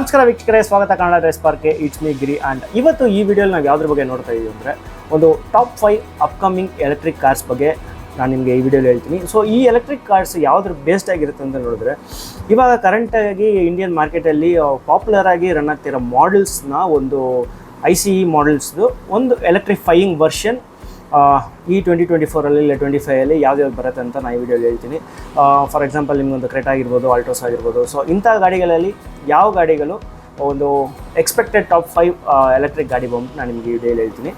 ನಮಸ್ಕಾರ ವೀಕ್ಷಕರೇ, ಸ್ವಾಗತ ಕನ್ನಡ ಡ್ರೆಸ್ ಪಾರ್ಕ್ಗೆ. ಇಟ್ಸ್ ಮೀ ಗಿರಿ ಆ್ಯಂಡ್ ಇವತ್ತು ಈ ವಿಡಿಯೋಲಿ ನಾವು ಯಾವುದ್ರ ಬಗ್ಗೆ ನೋಡ್ತಾ ಇದ್ದೀವಿ ಅಂದರೆ ಒಂದು top five upcoming electric cars ಬಗ್ಗೆ ನಾನು ನಿಮಗೆ ಈ ವಿಡಿಯೋಲಿ ಹೇಳ್ತೀನಿ. ಸೊ ಈ ಎಲೆಕ್ಟ್ರಿಕ್ ಕಾರ್ಸ್ ಯಾವ್ದ್ರ ಬೇಸ್ಡ್ ಆಗಿರುತ್ತೆ ಅಂತ ನೋಡಿದ್ರೆ, ಇವಾಗ ಕರೆಂಟಾಗಿ ಇಂಡಿಯನ್ ಮಾರ್ಕೆಟಲ್ಲಿ ಪಾಪ್ಯುಲರ್ ಆಗಿ ರನ್ ಆಗ್ತಿರೋ ಮಾಡೆಲ್ಸ್ನ ಒಂದು ಐ ಸಿ ಇ ಮಾಡೆಲ್ಸ್ದು ಒಂದು ಎಲೆಕ್ಟ್ರಿಫೈಯಿಂಗ್ ವರ್ಷನ್ ಈ ಟ್ವೆಂಟಿ ಟ್ವೆಂಟಿ ಫೋರಲ್ಲಿ ಇಲ್ಲ ಟ್ವೆಂಟಿ ಫೈವಲ್ಲಿ ಯಾವ್ದು ಬರುತ್ತೆ ಅಂತ ನಾನು ಈ ವಿಡಿಯೋಲಿ ಹೇಳ್ತೀನಿ. ಫಾರ್ ಎಕ್ಸಾಂಪಲ್ ನಿಮ್ಗೊಂದು ಕ್ರೆಟ್ ಆಗಿರ್ಬೋದು ಆಲ್ಟೋಸ್ ಆಗಿರ್ಬೋದು. ಸೊ ಇಂಥ ಗಾಡಿಗಳಲ್ಲಿ ಯಾವ ಗಾಡಿಗಳು ಒಂದು ಎಕ್ಸ್ಪೆಕ್ಟೆಡ್ ಟಾಪ್ ಫೈವ್ ಎಲೆಕ್ಟ್ರಿಕ್ ಗಾಡಿ ಬಂದು ನಾನು ನಿಮಗೆ ಈ ವಿಡಿಯೋಲಿ ಹೇಳ್ತೀನಿ.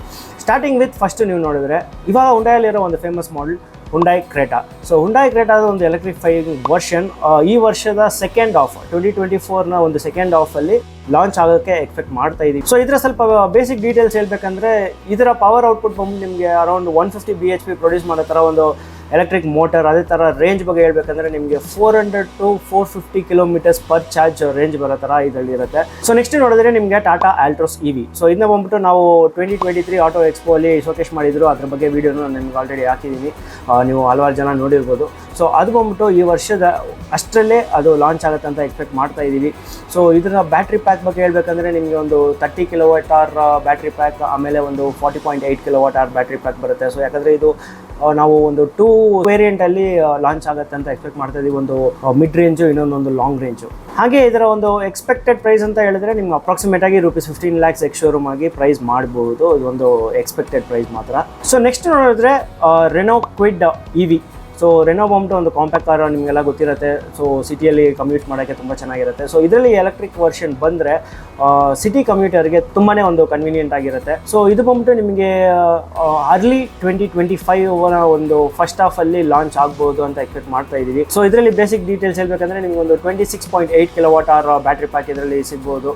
ಸ್ಟಾರ್ಟಿಂಗ್ ವಿತ್ ಫಸ್ಟ್ ನೀವು ನೋಡಿದ್ರೆ, ಇವಾಗ ಉಂಡಾಯಲ್ಲಿರೋ ಒಂದು famous model Hyundai Creta so Hyundai ಕ್ರೇಟಾದ ಒಂದು ಎಲೆಕ್ಟ್ರಿಫೈಯಿಂಗ್ ವರ್ಷನ್ ಈ ವರ್ಷದ ಸೆಕೆಂಡ್ ಆಫ್ ಟ್ವೆಂಟಿ ಟ್ವೆಂಟಿ ಫೋರ್ನ ಒಂದು ಸೆಕೆಂಡ್ ಆಫಲ್ಲಿ ಲಾಂಚ್ ಆಗೋಕ್ಕೆ ಎಕ್ಸ್ಪೆಕ್ಟ್ ಮಾಡ್ತಾ ಇದ್ದೀವಿ ಸೊ ಇದರ ಸ್ವಲ್ಪ ಬೇಸಿಕ್ ಡೀಟೇಲ್ಸ್ ಹೇಳ್ಬೇಕಂದ್ರೆ ಇದರ ಪವರ್ ಔಟ್ಪುಟ್ ಬಂದು ನಿಮಗೆ around one fifty B H P produce ಮಾಡೋ ಥರ ಒಂದು ಎಲೆಕ್ಟ್ರಿಕ್ ಮೋಟರ್ ಅದೇ ಥರ ರೇಂಜ್ ಬಗ್ಗೆ ಹೇಳಬೇಕಂದ್ರೆ ನಿಮಗೆ four hundred to four fifty kilometres per charge range ಬರೋ ಥರ ಇದರಲ್ಲಿ ಇರುತ್ತೆ. ಸೊ ನೆಕ್ಸ್ಟ್ ನೋಡಿದ್ರೆ ನಿಮಗೆ Tata Altroz E V so ಇದನ್ನ ಬಂದ್ಬಿಟ್ಟು ನಾವು twenty twenty three auto expo ಅಲ್ಲಿ ಶೋಕೇಶ್ ಮಾಡಿದ್ರು. ಅದ್ರ ಬಗ್ಗೆ ವೀಡಿಯೋನು ನಿಮ್ಗೆ ಆಲ್ರೆಡಿ ಹಾಕಿದ್ದೀನಿ ನೀವು ಹಲವಾರು ಜನ ನೋಡಿರ್ಬೋದು. ಸೊ ಅದು ಬಂದ್ಬಿಟ್ಟು ಈ ವರ್ಷದ ಅಷ್ಟರಲ್ಲೇ ಅದು ಲಾಂಚ್ ಆಗುತ್ತೆ ಅಂತ ಎಕ್ಸ್ಪೆಕ್ಟ್ ಮಾಡ್ತಾ ಇದ್ದೀವಿ. ಸೊ ಇದರ ಬ್ಯಾಟ್ರಿ ಪ್ಯಾಕ್ ಬಗ್ಗೆ ಹೇಳಬೇಕಂದ್ರೆ ನಿಮಗೆ ಒಂದು thirty kilowatt hour battery pack ಆಮೇಲೆ ಒಂದು forty point eight kilowatt hour battery pack ಬರುತ್ತೆ. ಸೊ ಯಾಕಂದರೆ ಇದು ನಾವು ಒಂದು ಟೂ ವೇರಿಯಂಟ್ ಅಲ್ಲಿ ಲಾಂಚ್ ಆಗುತ್ತೆ ಅಂತ ಎಕ್ಸ್ಪೆಕ್ಟ್ ಮಾಡ್ತಾ ಇದೀವಿ. ಒಂದು ಮಿಡ್ ರೇಂಜು ಇನ್ನೊಂದೊಂದು ಲಾಂಗ್ ರೇಂಜು ಹಾಗೆ ಇದರ ಒಂದು ಎಕ್ಸ್ಪೆಕ್ಟೆಡ್ ಪ್ರೈಸ್ ಅಂತ ಹೇಳಿದ್ರೆ ನಿಮ್ಗೆ ಅಪ್ರಾಕ್ಸಿಮೇಟ್ ಆಗಿ rupees fifteen lakhs ex showroom ಆಗಿ ಪ್ರೈಸ್ ಮಾಡ್ಬೋದು. ಇದೊಂದು ಎಕ್ಸ್ಪೆಕ್ಟೆಡ್ ಪ್ರೈಸ್ ಮಾತ್ರ. ಸೊ ನೆಕ್ಸ್ಟ್ ನೋಡಿದ್ರೆ Renault Kwid E V so Renault ಬಾಂಬ್ಟು ಒಂದು ಕಾಂಪ್ಯಾಕ್ಟ್ ಕಾರ್ ನಿಮಗೆಲ್ಲ ಗೊತ್ತಿರುತ್ತೆ. ಸೊ ಸಿಟಿಯಲ್ಲಿ ಕಮ್ಯೂಟ್ ಮಾಡೋಕ್ಕೆ ತುಂಬ ಚೆನ್ನಾಗಿರುತ್ತೆ. ಸೊ ಇದರಲ್ಲಿ ಎಲೆಕ್ಟ್ರಿಕ್ ವರ್ಷನ್ ಬಂದರೆ ಸಿಟಿ ಕಮ್ಯೂಟರ್ಗೆ ತುಂಬಾ ಒಂದು ಕನ್ವೀನಿಯೆಂಟ್ ಆಗಿರುತ್ತೆ. ಸೊ ಇದು ಬಂದ್ಬಿಟ್ಟು ನಿಮಗೆ ಅರ್ಲಿ ಟ್ವೆಂಟಿ ಟ್ವೆಂಟಿ ಫೈವ್ ಒಂದು ಫಸ್ಟ್ ಹಾಫಲ್ಲಿ ಲಾಂಚ್ ಆಗ್ಬೋದು ಅಂತ ಎಕ್ಸ್ಪೆಕ್ಟ್ ಮಾಡ್ತಾ ಇದ್ದೀವಿ ಸೊ ಇದರಲ್ಲಿ ಬೇಸಿಕ್ ಡೀಟೇಲ್ಸ್ ಹೇಳ್ಬೇಕಂದ್ರೆ ನಿಮಗೆ ಒಂದು twenty six point eight kilowatt hour battery pack ಇದರಲ್ಲಿ ಸಿಗ್ಬೋದು.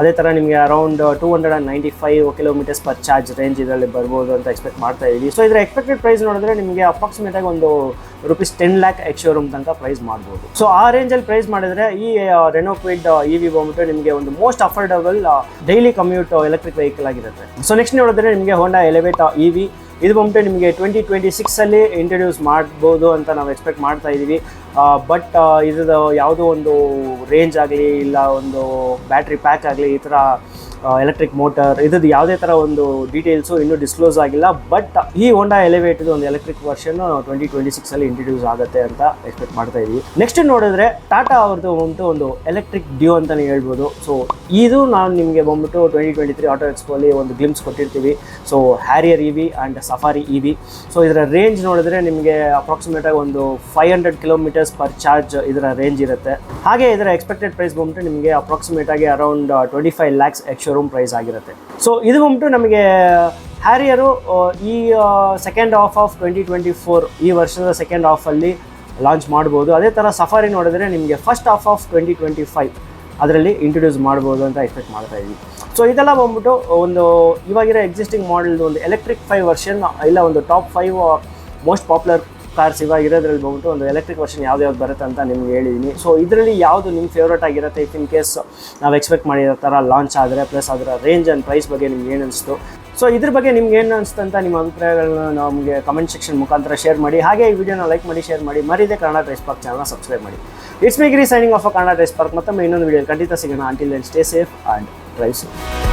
ಅದೇ ಥರ ನಿಮಗೆ around two hundred and ninety five kilometres per charge range ಇದರಲ್ಲಿ ಬರ್ಬೋದು ಅಂತ ಎಕ್ಸ್ಪೆಕ್ಟ್ ಮಾಡ್ತಾ ಇದ್ದೀವಿ ಸೊ ಇದರ ಎಕ್ಸ್ಪೆಕ್ಟೆಡ್ ಪ್ರೈಸ್ ನೋಡಿದ್ರೆ ನಿಮಗೆ ಅಪ್ರಾಕ್ಸಿಮೇಟಾಗಿ ಒಂದು rupees ten lakh ex showroom ತನಕ ಪ್ರೈಸ್ ಮಾಡ್ಬೋದು. ಸೊ ಆ ರೇಂಜಲ್ಲಿ ಪ್ರೈಸ್ ಮಾಡಿದ್ರೆ ಈ ರೆನೋ ಕ್ವಿಡ್ ಇ ವಿ ಬಂದ್ಬಿಟ್ಟು ನಿಮಗೆ ಒಂದು most affordable daily commute electric vehicle ಆಗಿರುತ್ತೆ. ಸೊ ನೆಕ್ಸ್ಟ್ ನೋಡಿದ್ರೆ ನಿಮಗೆ ಹೋಂಡಾ ಎಲೆವೇಟ್ ಇ ವಿ ಇದು ಬಂದ್ಬಿಟ್ಟು ನಿಮಗೆ ಟ್ವೆಂಟಿ ಟ್ವೆಂಟಿ ಸಿಕ್ಸಲ್ಲಿ ಇಂಟ್ರಡ್ಯೂಸ್ ಮಾಡ್ಬೋದು ಅಂತ ನಾವು ಎಕ್ಸ್ಪೆಕ್ಟ್ ಮಾಡ್ತಾ ಇದ್ದೀವಿ. ಬಟ್ ಇದ್ರದ್ದು ಯಾವುದೋ ಒಂದು ರೇಂಜ್ ಆಗಲಿ, ಇಲ್ಲ ಒಂದು ಬ್ಯಾಟ್ರಿ ಪ್ಯಾಕ್ ಆಗಲಿ, ಈ ಥರ ಎಲೆಕ್ಟ್ರಿಕ್ ಮೋಟರ್ ಇದ್ರದ್ದು ಯಾವುದೇ ಥರ ಒಂದು ಡೀಟೇಲ್ಸು ಇನ್ನೂ ಡಿಸ್ಕ್ಲೋಸ್ ಆಗಿಲ್ಲ ಬಟ್ ಈ ಹೋಂಡಾ ಎಲಿವೇಟೆಡ್ ಒಂದು ಎಲೆಕ್ಟ್ರಿಕ್ ವರ್ಷನ್ ಟ್ವೆಂಟಿ ಟ್ವೆಂಟಿ ಸಿಕ್ಸಲ್ಲಿ ಇಂಟ್ರೊಡ್ಯೂಸ್ ಆಗುತ್ತೆ ಅಂತ ಎಕ್ಸ್ಪೆಕ್ಟ್ ಮಾಡ್ತಾ ಇದೀವಿ. ನೆಕ್ಸ್ಟ್ ನೋಡಿದ್ರೆ ಟಾಟಾ ಅವ್ರದ್ದು ಬಂದ್ಬಿಟ್ಟು ಒಂದು ಎಲೆಕ್ಟ್ರಿಕ್ ಡ್ಯೂ ಅಂತಲೇ ಹೇಳ್ಬೋದು. ಸೊ ಇದು ನಾನು ನಿಮಗೆ ಬಂದ್ಬಿಟ್ಟು ಟ್ವೆಂಟಿ ಟ್ವೆಂಟಿ ತ್ರೀ ಆಟೋ ಎಕ್ಸ್ಪೋಲಿ ಒಂದು ಗ್ಲಿಮ್ಸ್ ಕೊಟ್ಟಿರ್ತೀವಿ. So Harrier E V and Safari E V so ಇದರ ರೇಂಜ್ ನೋಡಿದ್ರೆ ನಿಮಗೆ ಅಪ್ರಾಕ್ಸಿಮೇಟ್ ಆಗಿ ಒಂದು five hundred kilometres per charge ಇದರ ರೇಂಜ್ ಇರುತ್ತೆ. ಹಾಗೆ ಇದರ ಎಕ್ಸ್ಪೆಕ್ಟೆಡ್ ಪ್ರೈಸ್ ಬಂದ್ಬಿಟ್ಟು ನಿಮಗೆ ಅಪ್ರಾಕ್ಸಿಮೇಟ್ ಆಗಿ around twenty five lakhs ex showroom price ಆಗಿರುತ್ತೆ. ಸೊ ಇದು ಬಂದ್ಬಿಟ್ಟು ನಮಗೆ, ಹ್ಯಾರಿಯರು ಈ second half of twenty twenty four ಈ ವರ್ಷದ ಸೆಕೆಂಡ್ ಆಫಲ್ಲಿ ಲಾಂಚ್ ಮಾಡ್ಬೋದು. ಅದೇ ಥರ ಸಫಾರಿ ನೋಡಿದ್ರೆ ನಿಮಗೆ first half of twenty twenty five ಅದರಲ್ಲಿ ಇಂಟ್ರೊಡ್ಯೂಸ್ ಮಾಡ್ಬೋದು ಅಂತ ಎಕ್ಸ್ಪೆಕ್ಟ್ ಮಾಡ್ತಾ ಇದ್ವಿ ಸೊ ಇದೆಲ್ಲ ಬಂದ್ಬಿಟ್ಟು ಒಂದು ಇವಾಗಿರೋ ಎಕ್ಸಿಸ್ಟಿಂಗ್ ಮಾಡೆಲ್ದು ಒಂದು ಎಲೆಕ್ಟ್ರಿಕ್ ಫೈವ್ ವರ್ಷನ್ ಇಲ್ಲ ಒಂದು top five most popular cars ಇವಾಗ ಇರೋದ್ರಲ್ಲಿ ಬಂದ್ಬಿಟ್ಟು ಒಂದು ಎಲೆಕ್ಟ್ರಿಕ್ ವರ್ಷನ್ ಯಾವ್ದು ಯಾವ್ದು ಬರುತ್ತೆ ಅಂತ ನಿಮ್ಗೆ ಹೇಳಿದ್ದೀನಿ ಸೊ ಇದರಲ್ಲಿ ಯಾವುದು ನಿಮ್ಮ ಫೇವ್ರೇಟ್ ಆಗಿರುತ್ತೆ ಇಫ್ ಇನ್ ಕೇಸ್ ನಾವು ಎಕ್ಸ್ಪೆಕ್ಟ್ ಮಾಡಿರೋ ಥರ ಲಾಂಚ್ ಆದರೆ ಪ್ಲಸ್ ಅದರ ರೇಂಜ್ ಆ್ಯಂಡ್ ಪ್ರೈಸ್ ಬಗ್ಗೆ ನಿಮ್ಗೆ ಏನು ಅನಿಸ್ತು? ಸೊ ಇದ್ರ ಬಗ್ಗೆ ನಿಮ್ಗೆ ಏನು ಅಂತ ನಿಮ್ಮ ಅಭಿಪ್ರಾಯಗಳನ್ನ ನಮಗೆ ಕಮೆಂಟ್ ಸೆಕ್ಷನ್ ಮುಖಾಂತರ ಶೇರ್ ಮಾಡಿ. ಹಾಗೆ ಈ ವಿಡಿಯೋನ ಲೈಕ್ ಮಾಡಿ ಶೇರ್ ಮಾಡಿ. ಮರಿದೆ ಕನ್ನಡ ಡ್ರೆಸ್ ಪಾರ್ಕ್ ಚಾನಲ್ನ ಸಬ್ಸ್ಕ್ರೈಬ್ ಮಾಡಿ. It's me Giri signing off Kannada dress park ಮತ್ತೊಮ್ಮೆ ಇನ್ನೊಂದು ವಿಡಿಯೋ ಖಂಡಿತ ಸಿಗೋಣ. Until then stay safe and drive safe